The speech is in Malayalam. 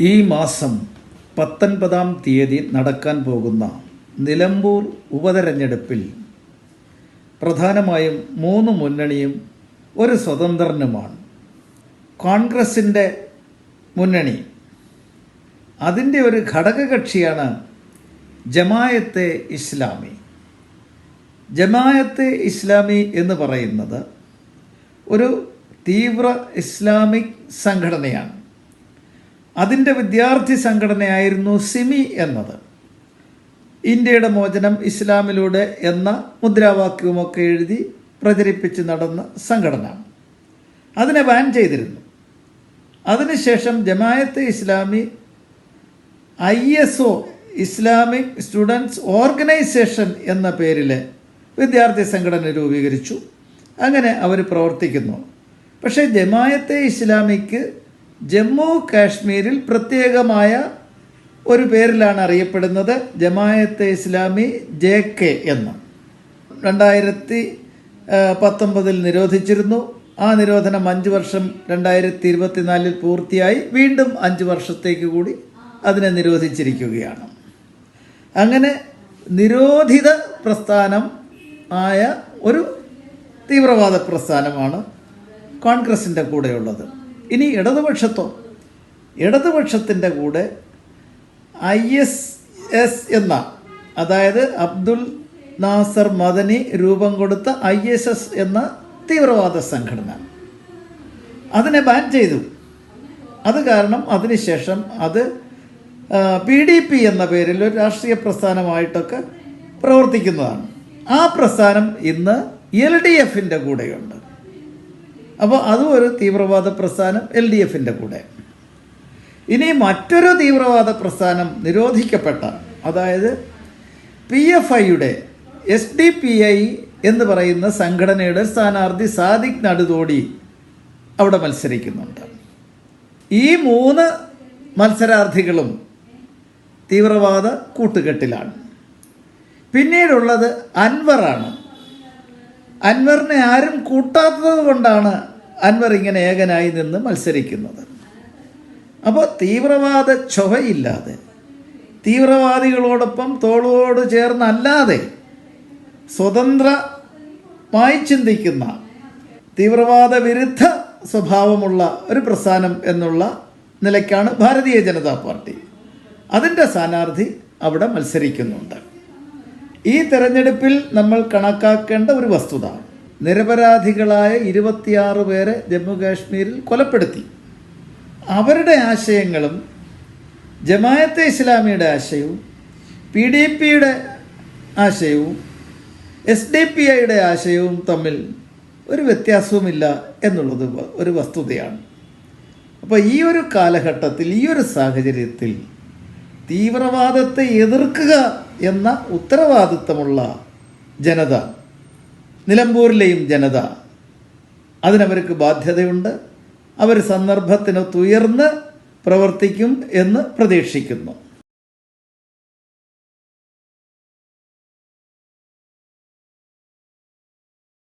ഈ മാസം പത്തൊൻപതാം തീയതി നടക്കാൻ പോകുന്ന നിലമ്പൂർ ഉപതെരഞ്ഞെടുപ്പിൽ പ്രധാനമായും മൂന്ന് മുന്നണിയും ഒരു സ്വതന്ത്രനുമാണ്. കോൺഗ്രസിന്റെ മുന്നണി. അതിന്റെ ഒരു ഘടകകക്ഷിയാണ് ജമായത്തെ ഇസ്ലാമി. ജമായത്തെ ഇസ്ലാമി എന്ന് പറയുന്നത് ഒരു തീവ്ര ഇസ്ലാമിക് സംഘടനയാണ്. അതിന്റെ വിദ്യാർത്ഥി സംഘടനയായിരുന്നു സിമി എന്നത്. ഇന്ത്യയുടെ മോചനം ഇസ്ലാമിലൂടെ എന്ന മുദ്രാവാക്യവുമൊക്കെ എഴുതി പ്രചരിപ്പിച്ച് നടന്ന സംഘടന. അതിനെ ബാൻ ചെയ്തിരുന്നു. അതിനുശേഷം Jamaat-e Islami I S O Islamic students organisation എന്ന പേരിൽ വിദ്യാർത്ഥി സംഘടന രൂപീകരിച്ചു. അങ്ങനെ അവർ പ്രവർത്തിക്കുന്നു. പക്ഷേ ജമായത്തെ ഇസ്ലാമിക്ക് ജമ്മു കാശ്മീരിൽ പ്രത്യേകമായ ഒരു പേരിലാണ് അറിയപ്പെടുന്നത് ജമായത്തെ ഇസ്ലാമി ജെ കെ എന്ന്. രണ്ടായിരത്തി പത്തൊമ്പതിൽ നിരോധിച്ചിരുന്നു. ആ നിരോധനം അഞ്ച് വർഷം രണ്ടായിരത്തി ഇരുപത്തിനാലിൽ പൂർത്തിയായി. വീണ്ടും അഞ്ച് വർഷത്തേക്ക് കൂടി അതിനെ നിരോധിച്ചിരിക്കുകയാണ്. അങ്ങനെ നിരോധിത പ്രസ്ഥാനം ആയ ഒരു തീവ്രവാദ പ്രസ്ഥാനമാണ് കോൺഗ്രസിന്റെ കൂടെയുള്ളത്. ഇനി ഇടതുപക്ഷത്തോ ഇടതുപക്ഷത്തിന്റെ കൂടെ ഐ എസ് എസ് എന്ന അതായത് അബ്ദുൽ നാസർ മദനി രൂപം കൊടുത്ത ഐ എസ് എസ് എന്ന തീവ്രവാദ സംഘടന. അതിനെ ബാൻ ചെയ്തു. അത് കാരണം അതിനുശേഷം അത് പി ഡി പി എന്ന പേരിൽ ഒരു രാഷ്ട്രീയ പ്രസ്ഥാനമായിട്ടൊക്കെ പ്രവർത്തിക്കുന്നതാണ്. ആ പ്രസ്ഥാനം ഇന്ന് എൽ ഡി എഫിന്റെ കൂടെയുണ്ട്. അപ്പോൾ അതും ഒരു തീവ്രവാദ പ്രസ്ഥാനം എൽ ഡി എഫിന്റെ കൂടെ. ഇനി മറ്റൊരു തീവ്രവാദ പ്രസ്ഥാനം നിരോധിക്കപ്പെട്ട അതായത് പി എഫ് ഐയുടെ എസ് ഡി പി ഐ എന്ന് പറയുന്ന സംഘടനയുടെ സ്ഥാനാർത്ഥി സാദിഖ് നടുതോടി അവിടെ മത്സരിക്കുന്നുണ്ട്. ഈ മൂന്ന് മത്സരാർത്ഥികളും തീവ്രവാദ കൂട്ടുകെട്ടിലാണ്. പിന്നീടുള്ളത് അൻവറാണ്. അൻവറിനെ ആരും കൂട്ടാത്തത് കൊണ്ടാണ് അൻവർ ഇങ്ങനെ ഏകനായി നിന്ന് മത്സരിക്കുന്നത്. അപ്പോൾ തീവ്രവാദ ചൊവയില്ലാതെ തീവ്രവാദികളോടൊപ്പം തോളോട് ചേർന്നല്ലാതെ സ്വതന്ത്രമായി ചിന്തിക്കുന്ന തീവ്രവാദ വിരുദ്ധ സ്വഭാവമുള്ള ഒരു പ്രസ്ഥാനം എന്നുള്ള നിലയ്ക്കാണ് ഭാരതീയ ജനതാ പാർട്ടി. അതിന്റെ സ്ഥാനാർത്ഥി അവിടെ മത്സരിക്കുന്നുണ്ട്. ഈ തെരഞ്ഞെടുപ്പിൽ നമ്മൾ കണക്കാക്കേണ്ട ഒരു വസ്തുത നിരപരാധികളായ ഇരുപത്തിയാറ് പേരെ ജമ്മു കാശ്മീരിൽ കൊലപ്പെടുത്തി. അവരുടെ ആശയങ്ങളും ജമായത്തെ ഇസ്ലാമിയുടെ ആശയവും പി ഡി പിയുടെ ആശയവും എസ് ഡി പി ഐയുടെ ആശയവും തമ്മിൽ ഒരു വ്യത്യാസവുമില്ല എന്നുള്ളത് ഒരു വസ്തുതയാണ്. അപ്പോൾ ഈ ഒരു കാലഘട്ടത്തിൽ ഈ ഒരു സാഹചര്യത്തിൽ തീവ്രവാദത്തെ എതിർക്കുക എന്ന ഉത്തരവാദിത്തമുള്ള ജനത നിലമ്പൂരിലെയും ജനത അതിനവർക്ക് ബാധ്യതയുണ്ട്. അവർ സന്ദർഭത്തിനൊത്തുയർന്ന് പ്രവർത്തിക്കും എന്ന് പ്രതീക്ഷിക്കുന്നു.